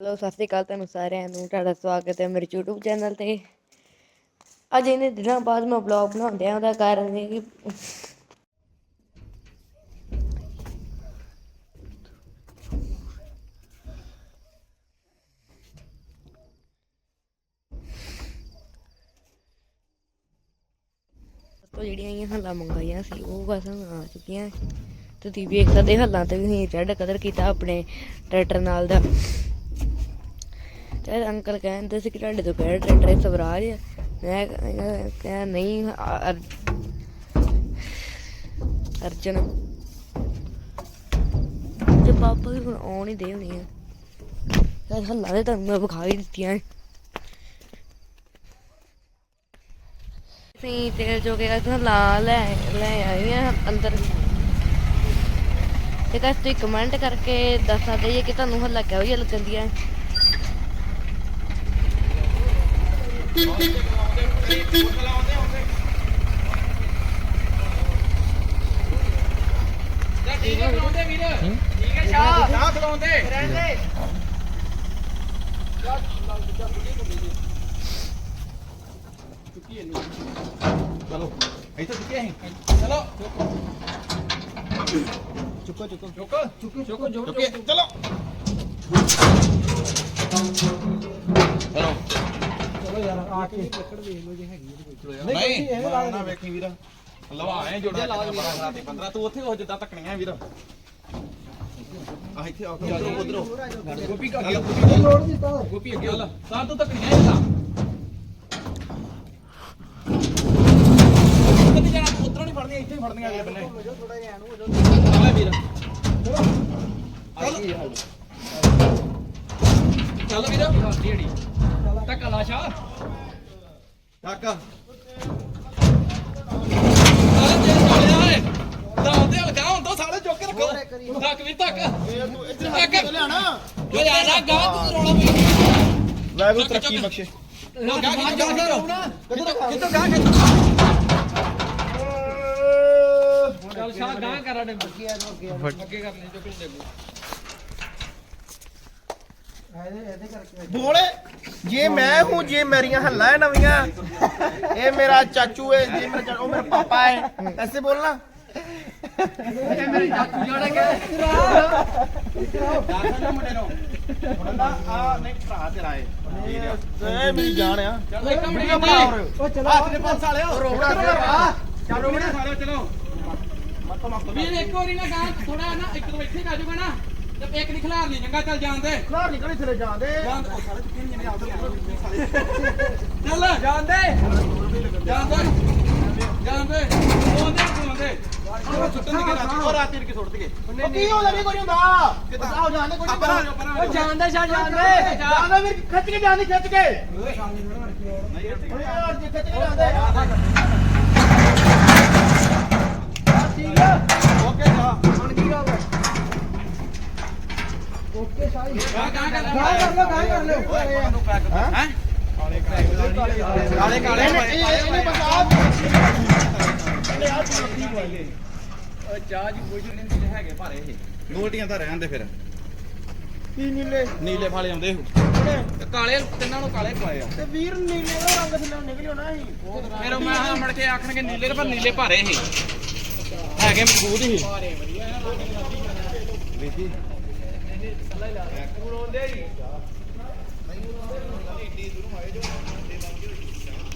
Hello ਸਤਿ ਸ਼੍ਰੀ ਅਕਾਲ ਤੁਹਾਨੂੰ ਸਾਰਿਆਂ ਨੂੰ ਤੁਹਾਡਾ ਸਵਾਗਤ ਹੈ ਮੇਰੇ YouTube ਚੈਨਲ ਤੇ ਅੱਜ ਇਹਨੇ ਦਿਨਾਂ ਬਾਅਦ ਮੈਂ ਵਲੌਗ ਬਣਾਉਂਦਿਆਂ ਉਹਦਾ ਕਾਰਨ ਇਹ ਕਿ ਤੋਂ ਜਿਹੜੀਆਂ ਇਹ ਹੱਲਾਂ ਮੰਗਾਈਆਂ ਸੀ ਉਹ ਬਸ ਆ ਚੁੱਕੀਆਂ ਤੇ ਤੁਸੀਂ ਵੇਖ ਸਕਦੇ ਹੱਲਾਂ ਤੇ ਵੀ ਅਸੀਂ ਰੈੱਡ ਕਲਰ ਕੀਤਾ ਆਪਣੇ ਟਰੈਕਟਰ ਨਾਲ ਦਾ ਤੇ ਅੰਕਲ ਕਹਿੰਦੇ ਸੀ ਕਿ ਤੁਹਾਡੇ ਤੋਂ ਕਿਹੜਾ ਟਰੈਕਟਰ ਹੈ ਸਵਰਾਜ ਮੈਂ ਕ- ਨਹੀਂ ਅਰਜਨ। ਤੇ ਪਾਪਾ ਵੀ ਹੁਣ ਆਉਣ ਹੀ ਦੇ ਹੋਣੀ ਆ। ਤੇ ਹੱਲਾਂ ਦੇ ਤੁਹਾਨੂੰ ਮੈਂ ਵਿਖਾ ਹੀ ਦਿੱਤੀਆਂ ਨੇ। ਤੇਲ ਜੋ ਕਿ ਹੱਲਾਂ ਲੈ ਲੈ ਆਏ ਆ ਅੰਦਰ। ਤੇ ਕਸ ਤੁਸੀਂ ਕਮੈਂਟ ਕਰਕੇ ਦੱਸ ਸਕਦੇ ਜੇ ਕਿ ਤੁਹਾਨੂੰ ਹੱਲਾ ਕਿਹੋ ਜਿਹਾ ਲੱਗਦੀਆਂ ਹੈ ਠੀਕ ਹੈ ਖਲੋਂਦੇ ਵੀਰ ਠੀਕ ਹੈ ਸ਼ਾਹ ਨਾ ਖਲੋਂਦੇ ਰਹਿੰਦੇ ਚਲੋ ਇੱਥੇ ਚੁੱਕੇ ਅਸੀਂ ਚਲੋ ਚੁੱਕੋ ਚੁੱਕੋ ਚੁੱਕੋ ਚੁੱਕੋ ਚੁੱਕੋ ਚੁੱਕੇ ਚਲੋ ਚਲੋ ਚਲੋ ਯਾਰ ਆ ਕੇ। ਲੱਕੜ ਵੇਖ ਲਓ ਜੇ ਹੈਗੀ ਹੈ ਨਹੀਂ ਨਾ ਨਾ ਵੇਖੀ ਵੀਰ। ਲਵਾਏ ਜੋੜਾ ਬੜਾ ਖਰਾਤੀ 15 ਤੂੰ ਉੱਥੇ ਹੋ ਜਿੱਦਾਂ ਤੱਕਣੀਆਂ ਵੀਰ। ਆ ਇੱਥੇ ਆ ਉਧਰੋਂ ਉਧਰੋਂ। ਗੋਪੀ ਕਾ ਗੋਪੀ ਲੋੜ ਨਹੀਂ ਤਾਂ। ਗੋਪੀ ਅੱਗੇ ਵਾਲਾ। ਸਾਰ ਤੂੰ ਤੱਕਣੀਆਂ ਇਹਦਾ ਕਿੱਥੇ ਜਾਣਾ? ਤੂੰ ਉਧਰੋਂ ਨਹੀਂ ਫੜਨੀਆਂ ਇੱਥੇ ਹੀ ਫੜਨੀਆਂ ਅਗਲੇ ਬੰਨੇ। ਥੋੜਾ ਜਿਹਾ ਨੂੰ ਹੋ ਜਾਓ। ਚੱਲ ਵੀਰ। ਚੱਲ। ਵੀਰ। ਢੀੜੀ ਟੱਕਾ ਲਾ ਸ਼ਾ ਏ ਦਾਉਂਦੇ ਹਲਕਾ ਹੁਣ ਤੋਂ ਸਾਲੇ ਚੁੱਕ ਕੇ ਰੱਖੋ। ਟੱਕ ਵੀ ਟੱਕ ਟੱਕ ਲਿਆਣਾ। ਓ ਯਾਰਾ ਗਾ ਤੂੰ ਰੋਲਾ ਪਈ ਲੈ ਵੀ ਤਰੱਕੀ ਬਖਸ਼ੇ। ਗਾ ਗਾ ਕਿੱਥੋਂ ਕਿੱਥੋਂ ਗਾ ਚੱਲ ਸ਼ਾ ਗਾ ਕਰਾ ਦੇ ਅੱਗੇ ਅੱਗੇ ਕਰ ਲੈ ਚੁੱਕ ਲੈ ਬੋਲੇ ਜੇ ਮੈਂ ਹੂੰ ਜੇ ਮੇਰੀਆਂ ਹੱਲਾ ਹੈ ਨਵੀਆਂ। ਇਹ ਮੇਰਾ ਚਾਚੂ ਹੈ ਜੇ ਮੇਰਾ ਚਾ- ਉਹ ਮੇਰਾ ਪਾਪਾ ਹੈ ਐਸੇ ਬੋਲਣਾ ਇਹ ਮੇਰੇ ਚਾਚੂ ਜਾਣੇ ਕਿ ਦਾਦਾ ਮੁੰਡੇ ਨੂੰ ਮੁੰਡਾ ਆ। ਨਹੀਂ ਭਰਾ ਤੇਰਾ ਹੈ ਇਹ ਮੇਰੀ ਜਾਨ ਆ ਚੱਲ। ਇੱਕ ਮਿੰਟ ਉਹ ਚਲੋ ਹੱਥ ਦੇ ਪੁਲਿਸ ਵਾਲਿਓ ਰੋੜਾ ਰੋੜਾ ਚਲੋ ਮੇਰੇ ਸਾਰੇ ਚਲੋ ਮੱਤ ਮੱਤ ਵੀਰ ਇੱਕ ਵਾਰੀ ਨਾ ਗਾ ਥੋੜਾ ਨਾ ਇੱਕ ਤੋਂ ਇੱਥੇ ਕਾਜੂਗਾ ਨਾ। ਤੇ ਇੱਕ ਨਹੀਂ ਖਿਲਾਰ ਨਹੀਂ ਚੰਗਾ ਚੱਲ ਜਾਣ ਦੇ। ਖਲਾਰ ਨਿਕਲੇ ਥਲੇ ਜਾਂਦੇ ਜਾਣ ਦੇ। ਸਾਰੇ ਚੁੱਕੇ ਨਹੀਂ ਜਾਂਦੇ ਚੱਲ। ਜਾਣ ਦੇ। ਜਾਣ ਦੇ। ਜਾਣ ਦੇ। ਉਹਦੇ ਕੋਲਦੇ ਉਹ ਸੁੱਟਣ ਦੀ ਰਾਤੀ ਉਹ ਰਾਤੀ ਰਕੇ ਸੁੱਟ ਦਈਏ। ਉਹ ਕੀ ਹੁੰਦਾ ਨਹੀਂ ਕੋਈ ਹੁੰਦਾ। ਕਿਦਾਂ? ਹੋ ਜਾਂਦੇ ਕੋਈ ਨਹੀਂ ਪਰਾਂ ਪਰਾਂ ਉਹ ਜਾਂਦੇ ਛੱਡ ਜਾਂਦੇ ਜਾਂਦੇ ਵੀਰ ਖਿੱਚ ਕੇ ਜਾਂਦੇ ਖਿੱਚ ਕੇ। ਜੇ ਖਿੱਚ ਕੇ ਜਾਂਦੇ ਕਰ ਲਓ ਗਾਂ ਕਰ ਲਓ ਹੈ ਕਾਲੇ ਕਾਲੇ ਇਹਨੇ ਇਹਨੇ ਇਹਨੇ ਆ ਚੁਣੌਤੀ ਪਾਈ ਉਹ ਚਾਹ ਜੀ ਕੋਈ ਨਹੀਂ ਹੈਗੇ ਭਾਰੇ ਇਹ ਗੋਲਟੀਆਂ ਤਾਂ ਰਹਿਣ ਦੇ ਫਿਰ ਕੀ ਨੀਲੇ ਨੀਲੇ ਫਾਲੇ ਆਉਂਦੇ ਕਿਹੜੇ? ਕਾਲੇ ਤਿੰਨਾਂ ਨੂੰ ਕਾਲੇ ਪਵਾਏ ਆ ਤੇ ਵੀਰ ਨੀਲੇ ਦਾ ਰੰਗ ਥੱਲੇ ਨਿਕਲਿਓ ਨਾ ਸੀ ਫਿਰ ਮੈਂ ਹਾਂ ਮੜ ਕੇ ਆਖਣਗੇ ਨੀਲੇ ਪਰ ਨੀਲੇ ਭਾਰੇ ਸੀ ਹੈਗੇ ਮਜ਼ਬੂਤ ਸੀ ਵੇਖੀ ਹੁਣ ਆਉਂਦੇ ਹੀ ਨਹੀਂ ਹੁਣ ਆਉਂਦੇ ਢੀਡੀ ਦੂਰੋਂ ਆਏ ਜੋ ਮੁੰਡੇ ਵਾਂਗੇ ਹੋਈ